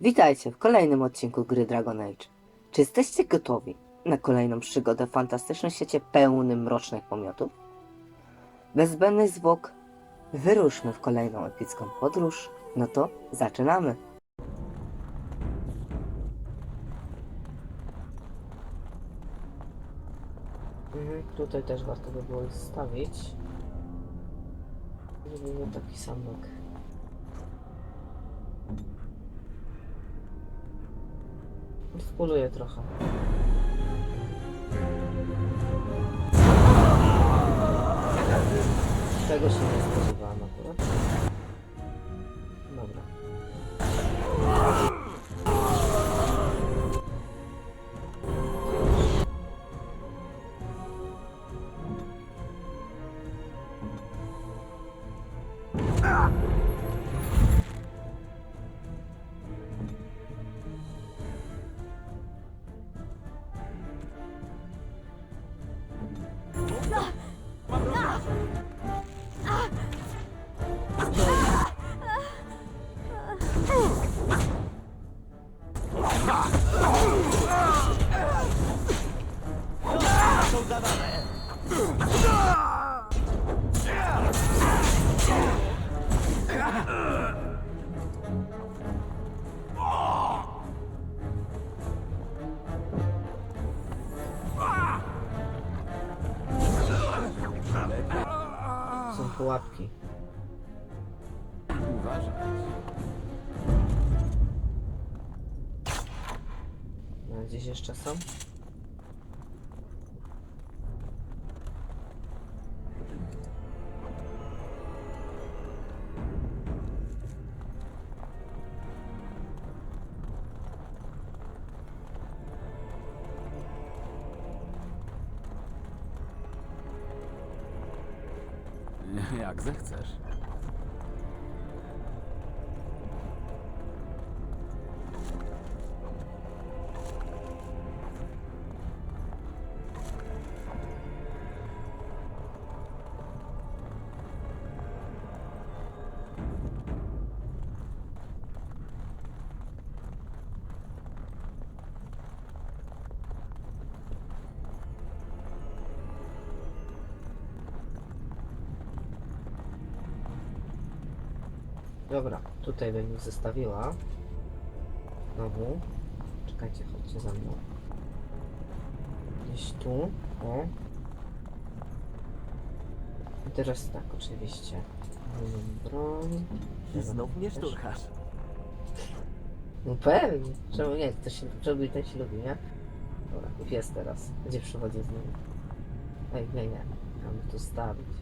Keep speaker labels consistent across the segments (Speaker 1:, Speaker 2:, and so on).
Speaker 1: Witajcie w kolejnym odcinku gry Dragon Age. Czy jesteście gotowi na kolejną przygodę w fantastycznym świecie pełnym mrocznych pomiotów? Bez zbędnych zwłok wyruszmy w kolejną epicką podróż. No to zaczynamy! Mhm, tutaj też warto by było zostawić, żeby miał taki sam nóg. Wpuluję trochę. Tego się nie spodziewałem akurat. Dobra. Są
Speaker 2: Jak zechcesz.
Speaker 1: Tutaj bym ich zostawiła. Znowu. Czekajcie, chodźcie za mną. Gdzieś tu. O. I teraz tak, oczywiście. Mamy broń.
Speaker 3: Znów mnie szturchasz.
Speaker 1: No pewnie. Czemu nie? Ktoś się, czemu ten się lubi, nie? Dobra, jest teraz. Gdzie przychodzi z nim? Ej, nie, nie. Mam tu stawić.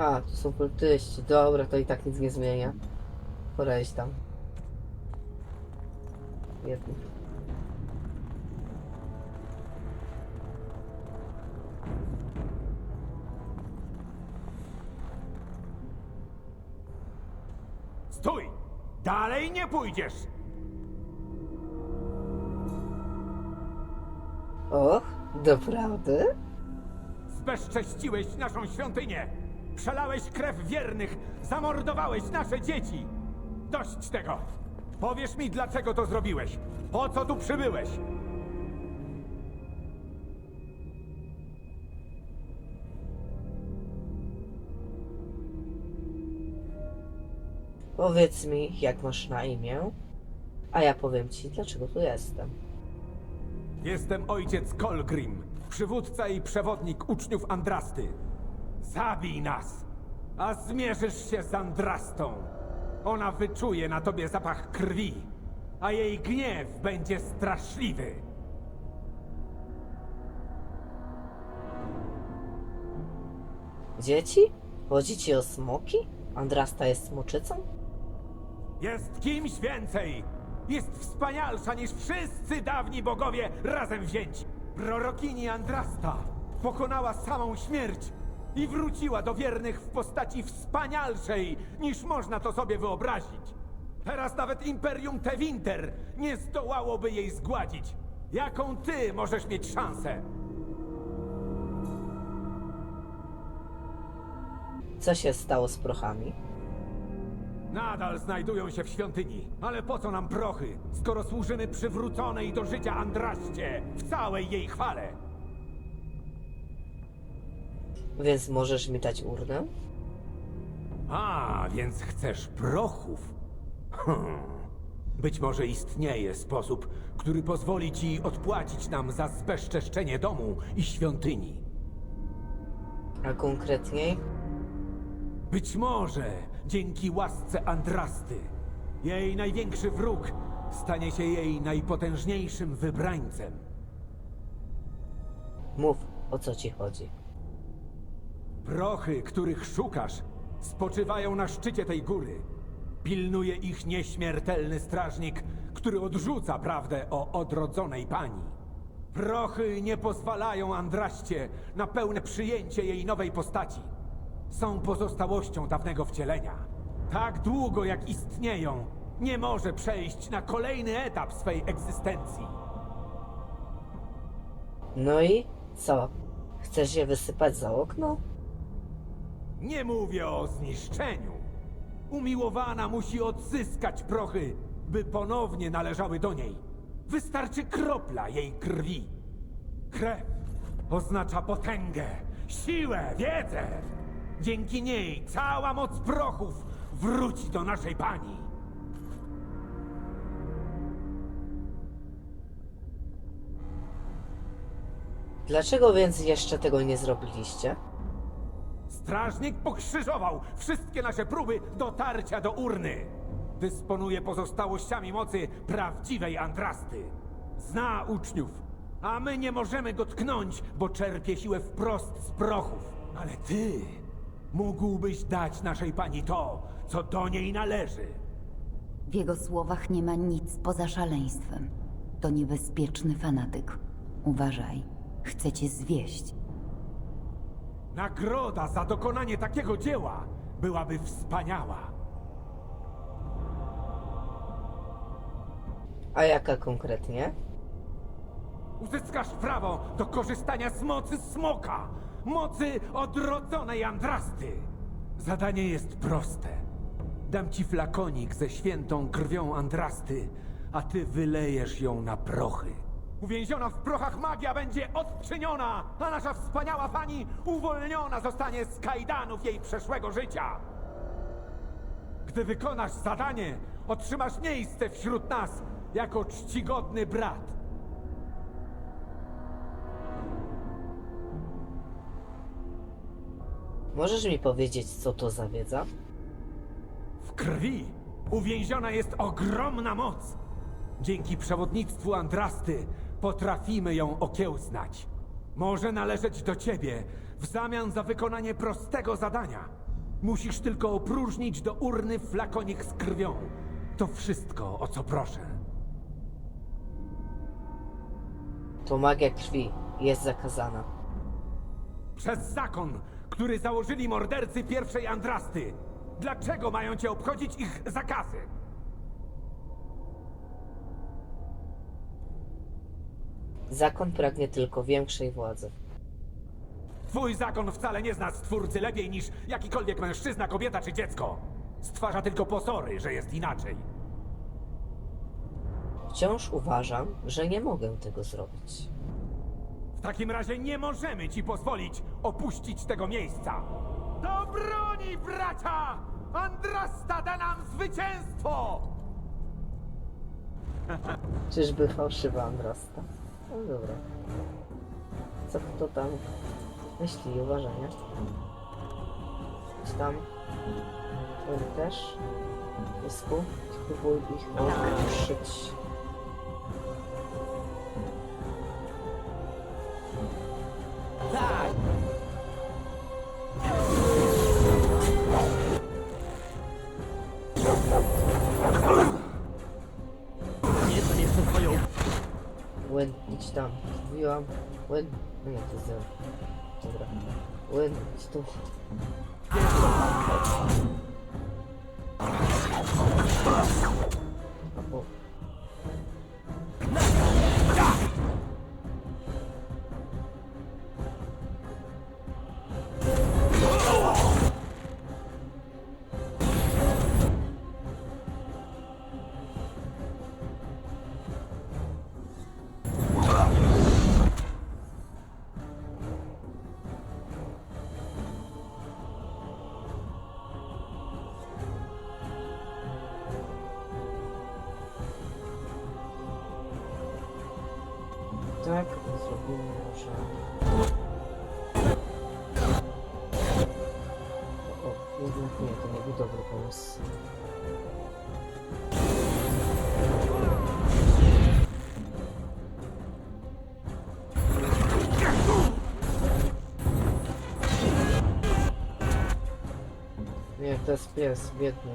Speaker 1: Aha, tu są kultyści. Dobra, to i tak nic nie zmienia. Iść tam. Jedni.
Speaker 4: Stój! Dalej nie pójdziesz!
Speaker 1: Och, doprawdy?
Speaker 4: Zbezcześciłeś naszą świątynię! Przelałeś krew wiernych! Zamordowałeś nasze dzieci! Dość tego! Powiesz mi, dlaczego to zrobiłeś? Po co tu przybyłeś?
Speaker 1: Powiedz mi, jak masz na imię, a ja powiem ci, dlaczego tu jestem.
Speaker 4: Jestem ojciec Kolgrim, przywódca i przewodnik uczniów Andrasty. Zabij nas, a zmierzysz się z Andrastą. Ona wyczuje na tobie zapach krwi, a jej gniew będzie straszliwy.
Speaker 1: Dzieci? Chodzi ci o smoki? Andrasta jest smoczycą?
Speaker 4: Jest kimś więcej! Jest wspanialsza niż wszyscy dawni bogowie razem wzięci! Prorokini Andrasta pokonała samą śmierć i wróciła do wiernych w postaci wspanialszej niż można to sobie wyobrazić! Teraz nawet Imperium Tewinter nie zdołałoby jej zgładzić. Jaką ty możesz mieć szansę?
Speaker 1: Co się stało z prochami?
Speaker 4: Nadal znajdują się w świątyni. Ale po co nam prochy, skoro służymy przywróconej do życia Andraście w całej jej chwale?
Speaker 1: Więc możesz mi dać urnę?
Speaker 4: A, więc chcesz prochów? Hmm. Być może istnieje sposób, który pozwoli ci odpłacić nam za zbezczeszczenie domu i świątyni.
Speaker 1: A konkretniej?
Speaker 4: Być może dzięki łasce Andrasty, jej największy wróg stanie się jej najpotężniejszym wybrańcem.
Speaker 1: Mów, o co ci chodzi.
Speaker 4: Prochy, których szukasz, spoczywają na szczycie tej góry. Pilnuje ich nieśmiertelny strażnik, który odrzuca prawdę o odrodzonej pani. Prochy nie pozwalają Andraście na pełne przyjęcie jej nowej postaci. Są pozostałością dawnego wcielenia. Tak długo jak istnieją, nie może przejść na kolejny etap swej egzystencji.
Speaker 1: No i co? Chcesz je wysypać za okno?
Speaker 4: Nie mówię o zniszczeniu. Umiłowana musi odzyskać prochy, by ponownie należały do niej. Wystarczy kropla jej krwi. Krew oznacza potęgę, siłę, wiedzę. Dzięki niej cała moc prochów wróci do naszej pani.
Speaker 1: Dlaczego więc jeszcze tego nie zrobiliście?
Speaker 4: Strażnik pokrzyżował wszystkie nasze próby dotarcia do urny. Dysponuje pozostałościami mocy prawdziwej Andrasty. Zna uczniów, a my nie możemy go tknąć, bo czerpie siłę wprost z prochów. Ale ty mógłbyś dać naszej pani to, co do niej należy.
Speaker 3: W jego słowach nie ma nic poza szaleństwem. To niebezpieczny fanatyk. Uważaj, chce cię zwieść.
Speaker 4: Nagroda za dokonanie takiego dzieła byłaby wspaniała.
Speaker 1: A jaka konkretnie?
Speaker 4: Uzyskasz prawo do korzystania z mocy smoka, mocy odrodzonej Andrasty. Zadanie jest proste. Dam ci flakonik ze świętą krwią Andrasty, a ty wylejesz ją na prochy. Uwięziona w prochach magia będzie odczyniona, a nasza wspaniała pani uwolniona zostanie z kajdanów jej przeszłego życia. Gdy wykonasz zadanie, otrzymasz miejsce wśród nas jako czcigodny brat.
Speaker 1: Możesz mi powiedzieć, co to za wiedza?
Speaker 4: W krwi uwięziona jest ogromna moc. Dzięki przewodnictwu Andrasty potrafimy ją okiełznać. Może należeć do ciebie w zamian za wykonanie prostego zadania. Musisz tylko opróżnić do urny flakonik z krwią. To wszystko, o co proszę.
Speaker 1: To magia krwi jest zakazana.
Speaker 4: Przez zakon, który założyli mordercy pierwszej Andrasty. Dlaczego mają cię obchodzić ich zakazy?
Speaker 1: Zakon pragnie tylko większej władzy.
Speaker 4: Twój zakon wcale nie zna stwórcy lepiej niż jakikolwiek mężczyzna, kobieta czy dziecko. Stwarza tylko pozory, że jest inaczej.
Speaker 1: Wciąż uważam, że nie mogę tego zrobić.
Speaker 4: W takim razie nie możemy ci pozwolić opuścić tego miejsca. Do broni, bracia! Andrasta da nam zwycięstwo!
Speaker 1: Czyżby fałszywa Andrasta? No dobra. Co kto tam myśli, uważania? Czy tam? Ten też? Pysku? Spróbuj ich okruszyć. Mówiłam. Łyn. No nie, to jest Jest pies, biedny.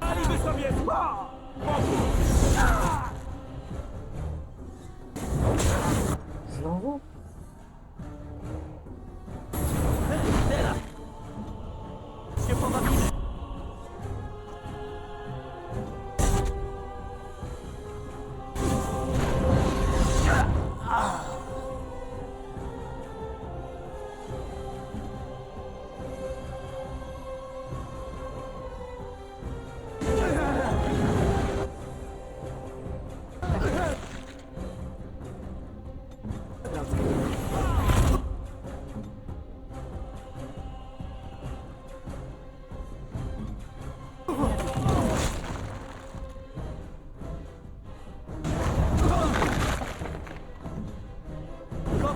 Speaker 4: Aliby sobie zła!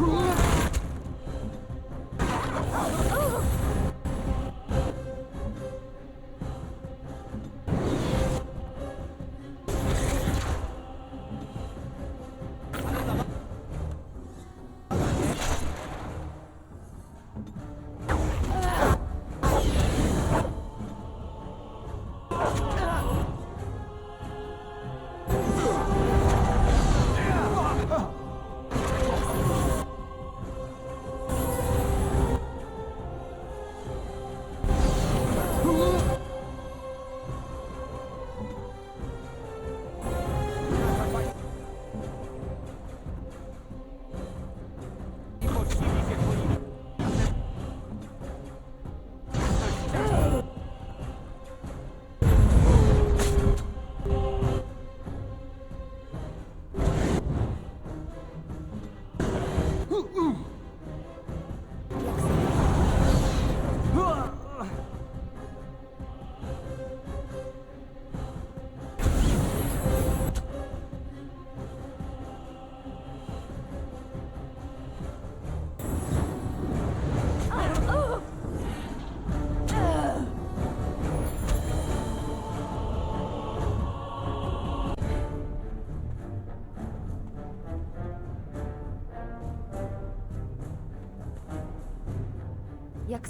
Speaker 3: cool.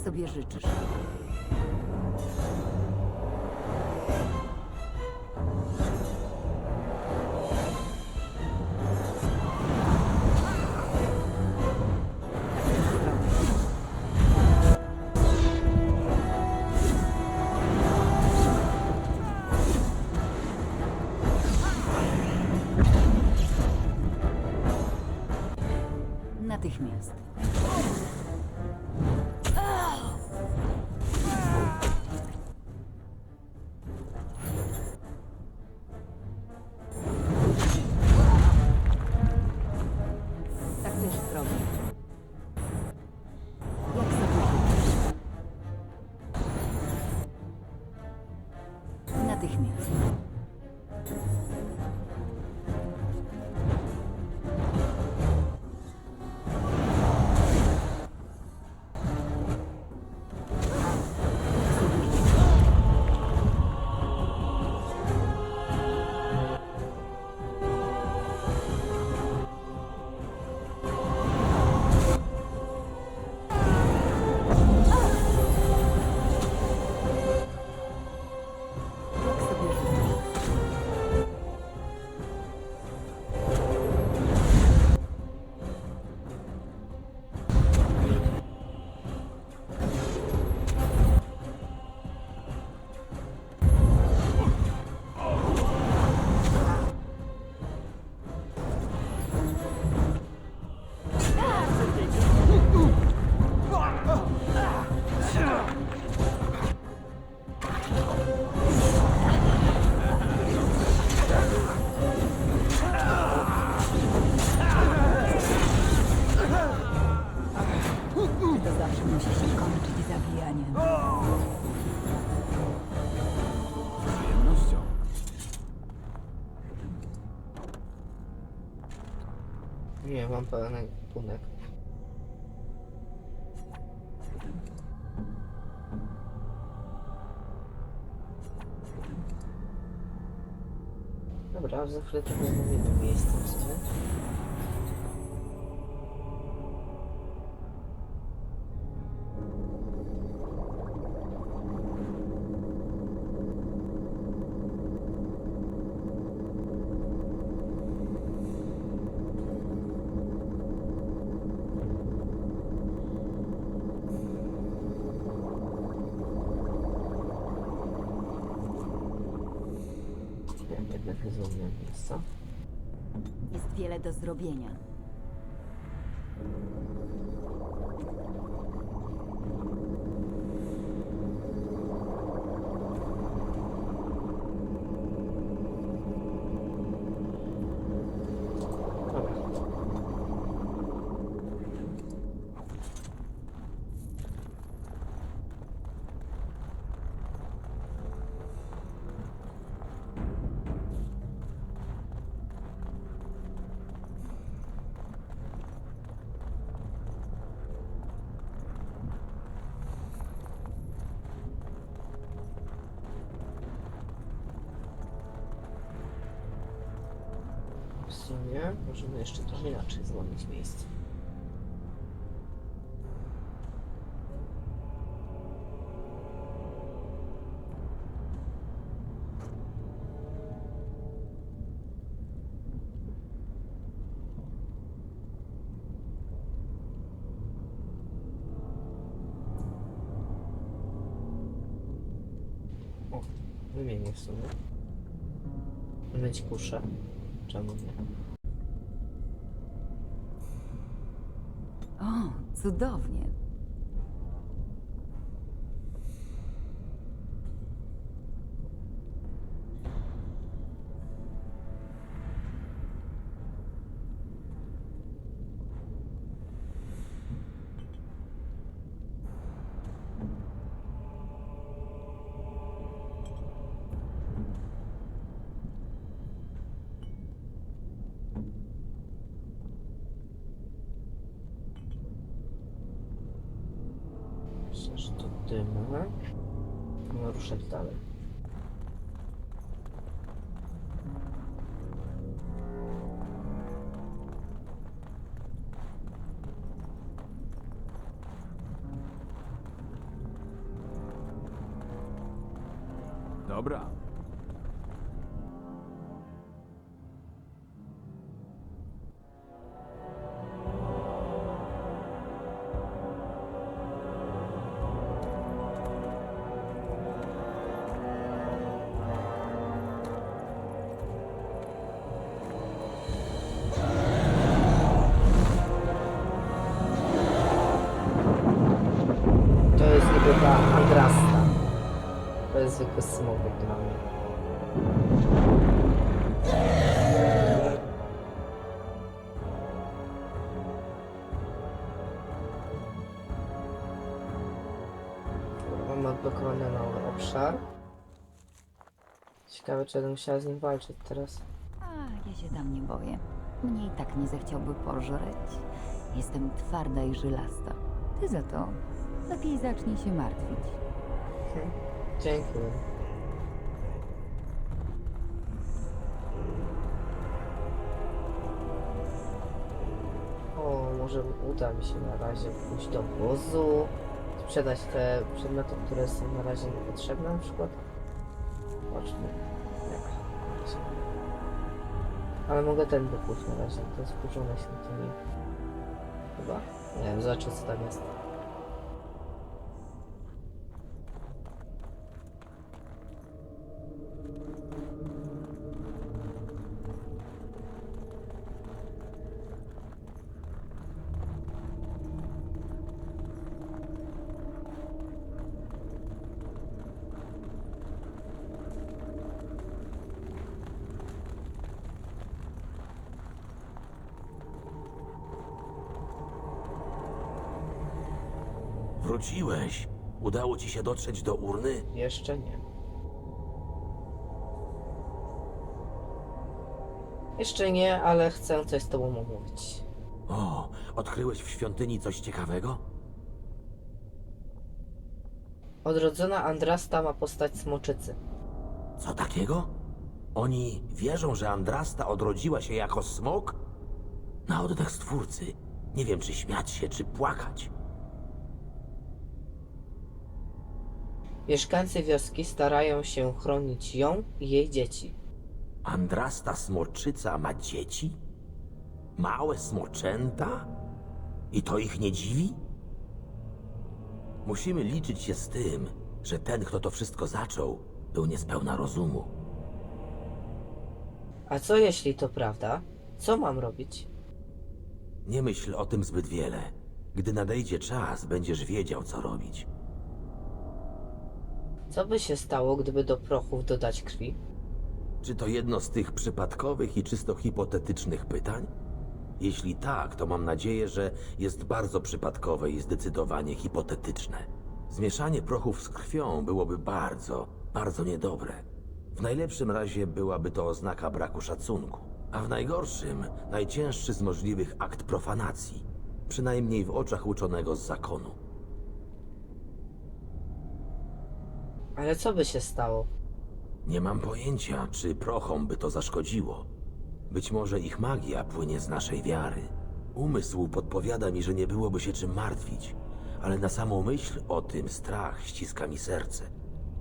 Speaker 3: Sobie życzysz?
Speaker 1: Nie, mam pełen punek. Dobra, za chwilę to innym miejscu, co sumie możemy jeszcze trochę inaczej zwolnić miejsce. O, wymienię w sumie. Myć kuszę. Czemu?
Speaker 3: O, cudownie.
Speaker 2: Dobra.
Speaker 1: Ciekawe, czy będę musiała z nim walczyć teraz.
Speaker 3: A, ja się tam nie boję. Mnie i tak nie zechciałby pożreć. Jestem twarda i żylasta. Ty za to lepiej zacznij się martwić.
Speaker 1: Dzięki. O, może uda mi się na razie pójść do wozu, sprzedać te przedmioty, które są na razie niepotrzebne, na przykład. Zobaczmy. Jak. Ale mogę ten wypuść na razie, to jest wkurzone się tymi. Chyba. Nie wiem, zobaczę co tam jest.
Speaker 5: Wróciłeś. Udało ci się dotrzeć do urny?
Speaker 1: Jeszcze nie. Jeszcze nie, ale chcę coś z tobą omówić.
Speaker 5: O, odkryłeś w świątyni coś ciekawego?
Speaker 1: Odrodzona Andrasta ma postać smoczycy.
Speaker 5: Co takiego? Oni wierzą, że Andrasta odrodziła się jako smok? Na oddech stwórcy. Nie wiem, czy śmiać się, czy płakać.
Speaker 1: Mieszkańcy wioski starają się chronić ją i jej dzieci.
Speaker 5: Andrasta smoczyca ma dzieci? Małe smoczęta? I to ich nie dziwi? Musimy liczyć się z tym, że ten, kto to wszystko zaczął, był niespełna rozumu.
Speaker 1: A co jeśli to prawda? Co mam robić?
Speaker 5: Nie myśl o tym zbyt wiele. Gdy nadejdzie czas, będziesz wiedział, co robić.
Speaker 1: Co by się stało, gdyby do prochów dodać krwi?
Speaker 5: Czy to jedno z tych przypadkowych i czysto hipotetycznych pytań? Jeśli tak, to mam nadzieję, że jest bardzo przypadkowe i zdecydowanie hipotetyczne. Zmieszanie prochów z krwią byłoby bardzo, bardzo niedobre. W najlepszym razie byłaby to oznaka braku szacunku, a w najgorszym najcięższy z możliwych akt profanacji, przynajmniej w oczach uczonego z zakonu.
Speaker 1: Ale co by się stało?
Speaker 5: Nie mam pojęcia, czy prochom by to zaszkodziło. Być może ich magia płynie z naszej wiary. Umysł podpowiada mi, że nie byłoby się czym martwić, ale na samą myśl o tym strach ściska mi serce.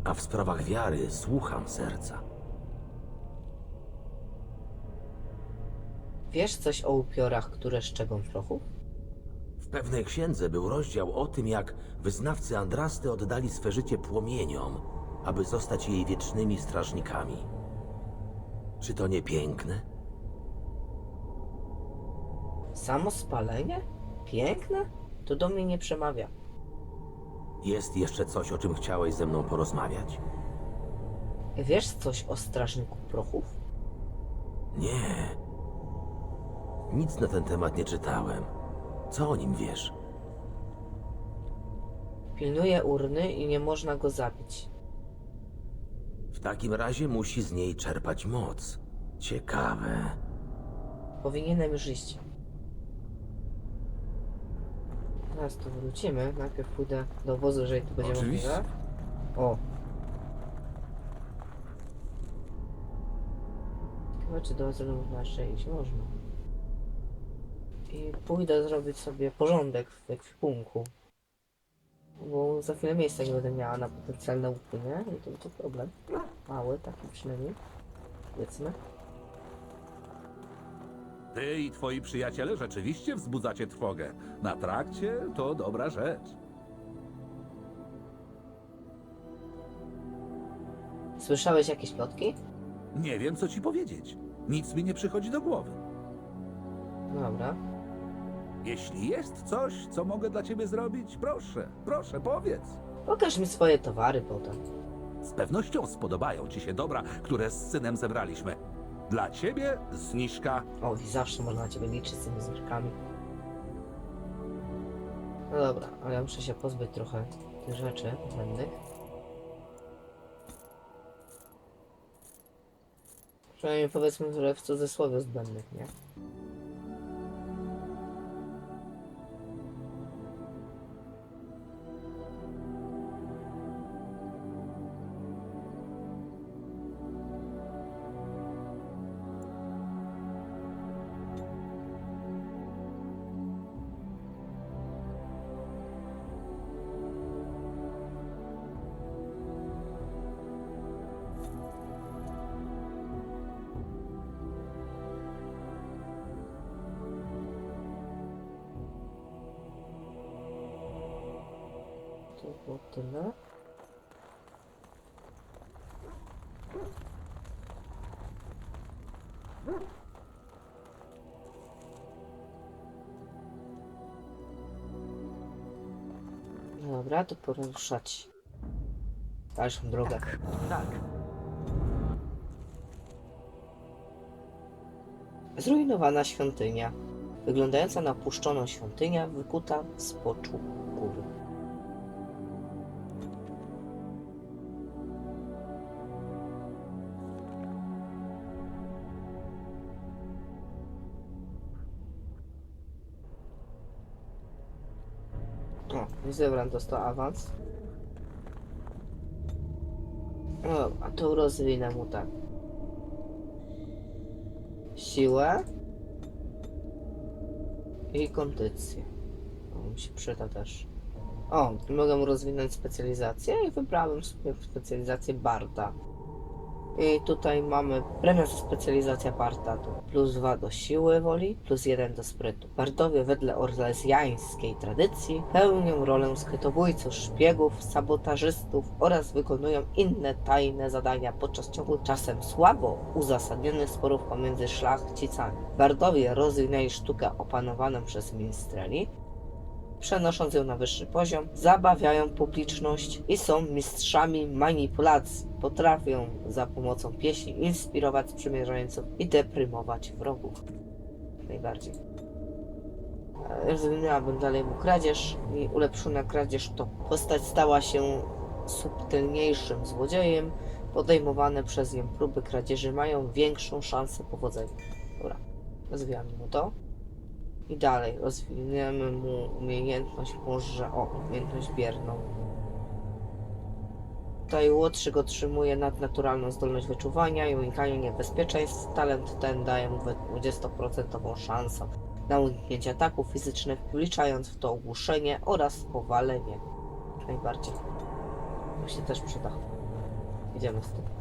Speaker 5: A w sprawach wiary słucham serca.
Speaker 1: Wiesz coś o upiorach, które szczegą prochów?
Speaker 5: W pewnej księdze był rozdział o tym, jak wyznawcy Andrasty oddali swe życie płomieniom, aby zostać jej wiecznymi strażnikami. Czy to nie piękne?
Speaker 1: Samo spalenie? Piękne? To do mnie nie przemawia.
Speaker 5: Jest jeszcze coś, o czym chciałeś ze mną porozmawiać?
Speaker 1: Wiesz coś o strażniku prochów?
Speaker 5: Nie. Nic na ten temat nie czytałem. Co o nim wiesz?
Speaker 1: Pilnuje urny i nie można go zabić.
Speaker 5: W takim razie musi z niej czerpać moc. Ciekawe.
Speaker 1: Powinienem już iść. Teraz tu wrócimy. Najpierw pójdę do wozu, jeżeli tu będzie
Speaker 2: Oczywiście.
Speaker 1: możliwe. O. Chyba czy do wozu można jeszcze iść? Można. I pójdę zrobić sobie porządek w ekwipunku. Bo za chwilę miejsca nie będę miała na potencjalne łupy, nie? I to będzie problem. Mały, taki przynajmniej. Powiedzmy.
Speaker 2: Ty i twoi przyjaciele rzeczywiście wzbudzacie trwogę. Na trakcie to dobra rzecz.
Speaker 1: Słyszałeś jakieś plotki?
Speaker 2: Nie wiem, co ci powiedzieć. Nic mi nie przychodzi do głowy.
Speaker 1: Dobra.
Speaker 2: Jeśli jest coś, co mogę dla ciebie zrobić, proszę, proszę, powiedz.
Speaker 1: Pokaż mi swoje towary potem.
Speaker 2: Z pewnością spodobają ci się dobra, które z synem zebraliśmy. Dla ciebie zniżka.
Speaker 1: O, i zawsze można na ciebie liczyć z tymi zniżkami. No dobra, ale ja muszę się pozbyć trochę tych rzeczy zbędnych. Przynajmniej powiedzmy, że w cudzysłowie zbędnych, nie? Było tyle. Dobra, to pora ruszać. Dalszą drogę.
Speaker 3: Tak.
Speaker 1: Zrujnowana świątynia. Wyglądająca na puszczoną świątynia wykuta z poczu góry. Zebran dostał awans. No, a to rozwinę mu tak. Siłę. I kondycję. O, mi się przyda też. O, mogę mu rozwinąć specjalizację i wybrałem sobie specjalizację Barda. I tutaj mamy za specjalizacja Barda to plus 2 do siły woli, plus 1 do sprytu. Bardowie wedle orlezjańskiej tradycji pełnią rolę skrytobójców, szpiegów, sabotażystów oraz wykonują inne tajne zadania podczas ciągu czasem słabo uzasadnionych sporów pomiędzy szlachcicami. Bardowie rozwinęli sztukę opanowaną przez minstreli, przenosząc ją na wyższy poziom, zabawiają publiczność i są mistrzami manipulacji. Potrafią za pomocą pieśni inspirować sprzymierzeńców i deprymować wrogów. Najbardziej. E, Rozwinęłabym dalej mu kradzież i ulepszona kradzież to postać stała się subtelniejszym złodziejem. Podejmowane przez nią próby kradzieży mają większą szansę powodzenia. Dobra, rozwijamy mu to. I dalej rozwiniemy mu umiejętność może o umiejętność bierną. Tutaj Łotrzyk otrzymuje nadnaturalną zdolność wyczuwania i unikania niebezpieczeństw. Talent ten daje mu we- 20% szansę na uniknięcie ataków fizycznych, wliczając w to ogłuszenie oraz powalenie. Najbardziej. To się też przyda. Idziemy z tym.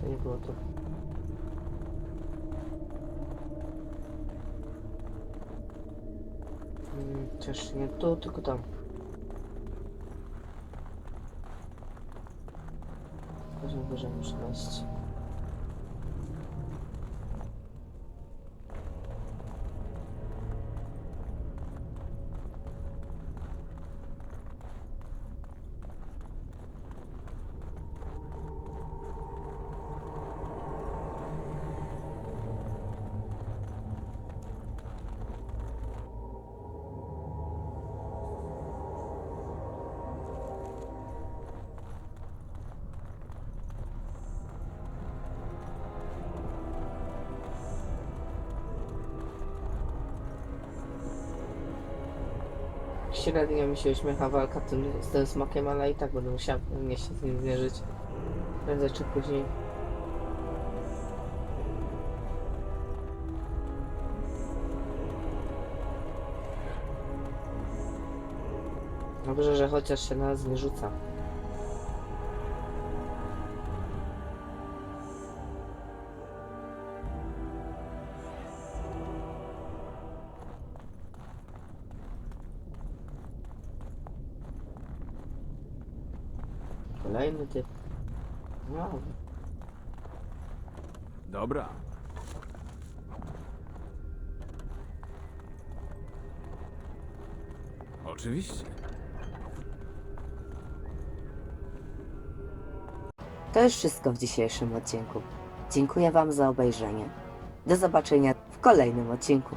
Speaker 1: с анекдотов. Це ж не то, тільки там. Боже, боже, 16. Średnio mi się uśmiecha walka tym, z tym smakiem, ale i tak będę musiał mnie się z nim zmierzyć. Prędzej czy później. Dobrze, że chociaż się na nas nie rzuca.
Speaker 4: Dobra. Oczywiście.
Speaker 1: To już wszystko w dzisiejszym odcinku. Dziękuję Wam za obejrzenie. Do zobaczenia w kolejnym odcinku.